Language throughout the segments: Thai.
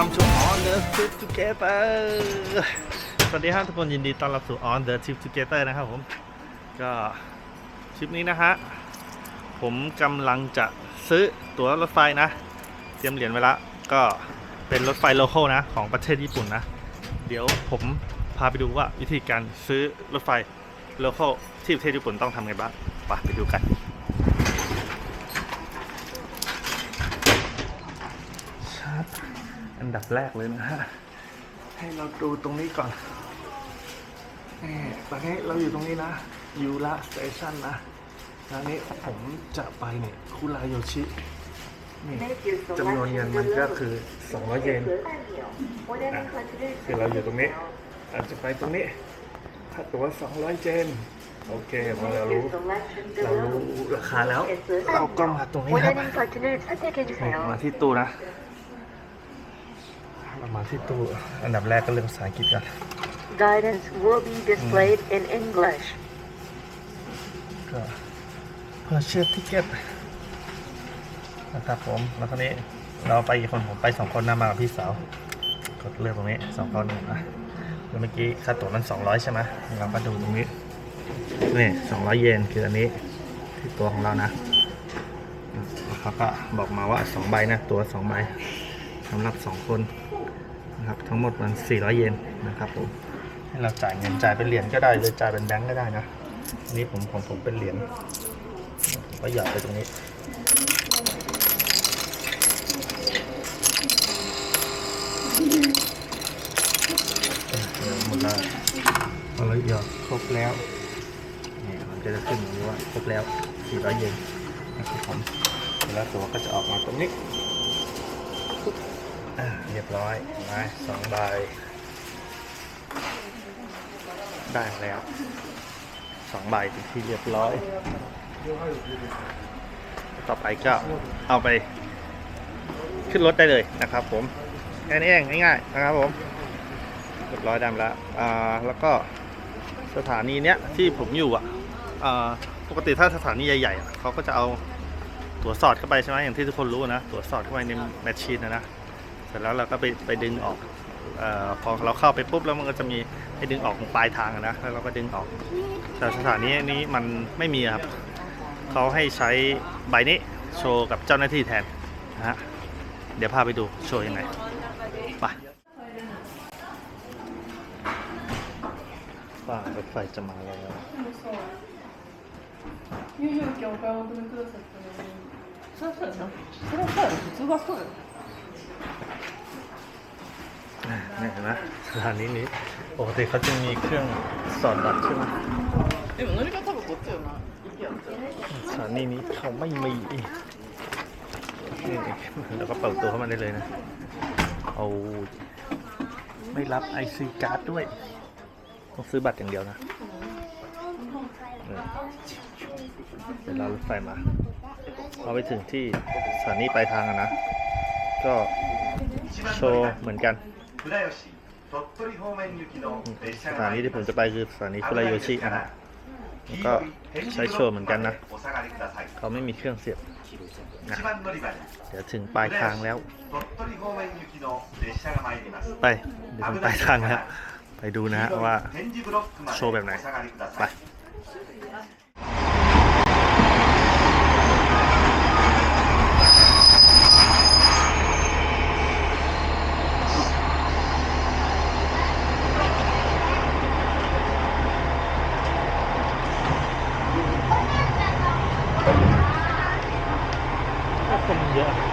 Welcome to On the Trip Together สวัสดีครับทุกคนยินดีต้อนรับสู่ On the Trip Together นะครับผม ก็ทริปนี้นะฮะ ผมกำลังจะซื้อตั๋วรถไฟนะ เตรียมเหรียญไว้ละก็เป็นรถไฟโลคอลนะ ของประเทศญี่ปุ่นนะ เดี๋ยวผมพาไปดูว่าวิธีการซื้อรถไฟโลคอลที่ประเทศญี่ปุ่นต้องทำไงบ้างไปไปดูกัน ชาร์จ อันดับแรกเลยนะฮะ ให้เราดูตรงนี้ก่อนนี่ตอนนี้เราอยู่ตรงนี้นะยูระสเตชันนะครานี้ผมจะไปเนี่ยคุรายโยชิ นี่จำนวนเงินมันก็คือ 200 เยนนะคือเราอยู่ตรงนี้ อาจจะไปตรงนี้ ถ้าตัว200 เยนโอเคพอเรารู้เรารู้ราคาแล้ว เราก็มาตรงนี้ครับมาที่ตู้นะ มาที่ตู้อันดับแรกก็เรื่องภาษาอังกฤษกัน Guidance will be displayed in English. ก็ purchase ticket นะครับผมแล้วคราวนี้เราไปกี่คนผมไปสองคนนะมากับพี่สาวกดเลือกตรงนี้สองคนนะแล้วเมื่อกี้ค่าตั๋วมัน200ใช่ไหมเราก็ดูตรงนี้นี่200เยนคืออันนี้ที่ตัวของเรานะแล้วเขาก็บอกมาว่า2ใบนะ ตัว2ใบสำหรับ2คน นะครับ ทั้งหมดมัน400 เยนนะครับผมให้เราจ่ายเงินจ่ายเป็นเหรียญก็ได้หรือจ่ายเป็นแบงก์ก็ได้นะนนี้ผมผมผมเป็นเหรียญก็หยอดไปตรงนี้หมดแล้วพอเราหยอดครบแล้วเนี่ยมันก็จะขึ้นอย่างนี้ว่าครบแล้ว400 เยนนะครับผมแล้วตัวก็จะออกมาตรงนี้ เรียบร้อยมาสองใบได้แล้วสองใบเป็นที่เรียบร้อย ต่อไปก็เอาไปขึ้นรถได้เลยนะครับ ผมแค่นี้เองง่ายๆนะครับผมเรียบร้อยดำแล้วอ่าแล้วก็สถานีเนี้ยที่ผมอยู่อะอ่าปกติถ้าสถานีใหญ่ๆเขาก็จะเอาตั๋วสอดเข้าไปใช่ไหมอย่างที่ทุกคนรู้นะตั๋วสอดเข้าไปในแมชชีนนะนะ เสร็จแล้วเราก็ไปไปดึงออกอพอเราเข้าไปปุ๊บแล้วมันก็จะมีให้ดึงออกของปลายทางนะแล้วเราก็ดึงออกแต่สถานีนี้มันไม่มีครับเขาให้ใช้ใบนี้โชว์กับเจ้าหน้าที่แทนนะฮะเดี๋ยวพาไปดูโชว์ยังไงป่ารถไฟจะมาแล้วยืดเกี่ยวกับมันก็เสร็จแล้วเสร็จแล้เสร็จแล้วเสร็จแล้ よ นี่เห็นไหมสถานีนี้ปกติเขาจะมีเครื่องสอดบัตรใช่ไหม でも乗り方多分こっちよな行きやったら สถานีนี้เขาไม่มีนี่แล้วก็เปิดตัวเข้ามาได้เลยนะเอาไม่รับ IC การ์ดด้วย ต้องซื้อบัตรอย่างเดียวนะเดี๋ยวเรารถไฟมาเอาไปถึงที่สถานีปลายทางอะนะ ก็โชว์เหมือนกัน 倉吉鳥取方面行きの列 ส 車 ถา が นีที่ผมจะไปคือสถานีคุรายโยชินะฮะ ก็ใช้โชว์เหมือนกันนะ お下がりください เขาไม่มีเครื่องเสียบ 一番乗り場に เดี๋ยวถึงปลายทางแล้ว 鳥取方面行きの列車が参ります ไป เดี๋ยวถึงปลายทางแล้ว ไปดูนะฮะว่า 展示ブロックまで โชว์แบบไหน お下がりくだ ไป Yeah.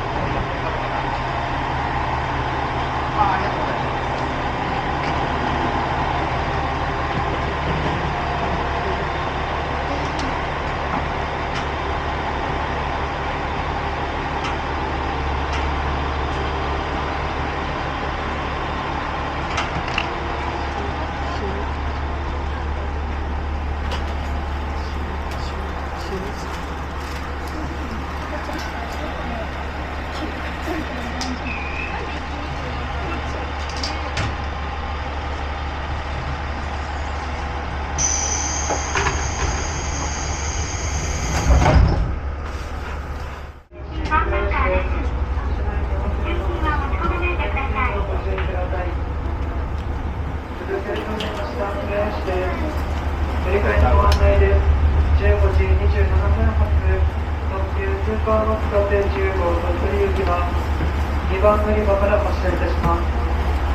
2番乗り場から発車いたします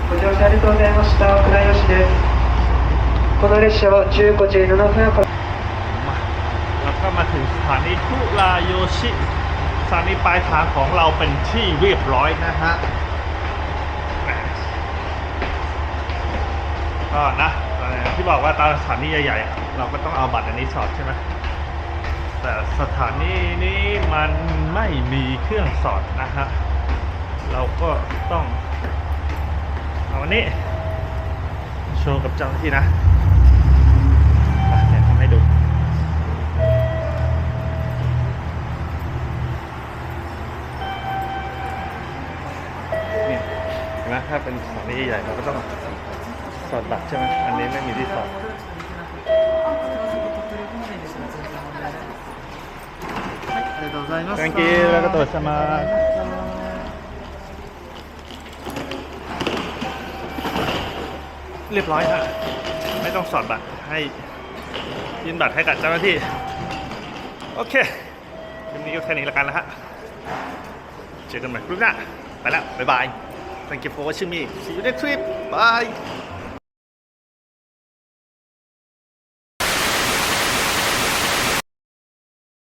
ご乗車ありがとうございました倉吉ですこの列車は15時7分発 มาแล้วก็มาถึงสถานีคุราโยชิสถานีปลายทางของเราเป็นที่เรียบร้อยนะฮะแหมก็นะอย่างที่บอกว่าตามสถานีใหญ่ๆอะเราก็ต้องเอาบัตรอันนี้สอดใช่ไหมแต่สถานีนี้มันไม่มีเครื่องสอดนะฮะ เราก็ต้องเอาอันนี้โชว์กับเจ้าหน้าที่นะอ่ะเดี๋ยวทำให้ดู นี่เห็นไหมถ้าเป็นสถานีใหญ่เราก็ต้องสอดบัตรใช่ไหมอันนี้ไม่มีที่สอด ありがとうございます Thank you แล้วก็ตัวสมา เรียบร้อยฮะไม่ต้องสอดบัตรให้ยื่นบัตรให้กับเจ้าหน้าที่ โอเคคลิปนี้ก็แค่นี้ละกันนะฮะเจอกันใหม่คลิปหน้าไปแล้ว บ๊ายบาย Thank you for watching me see you next trip bye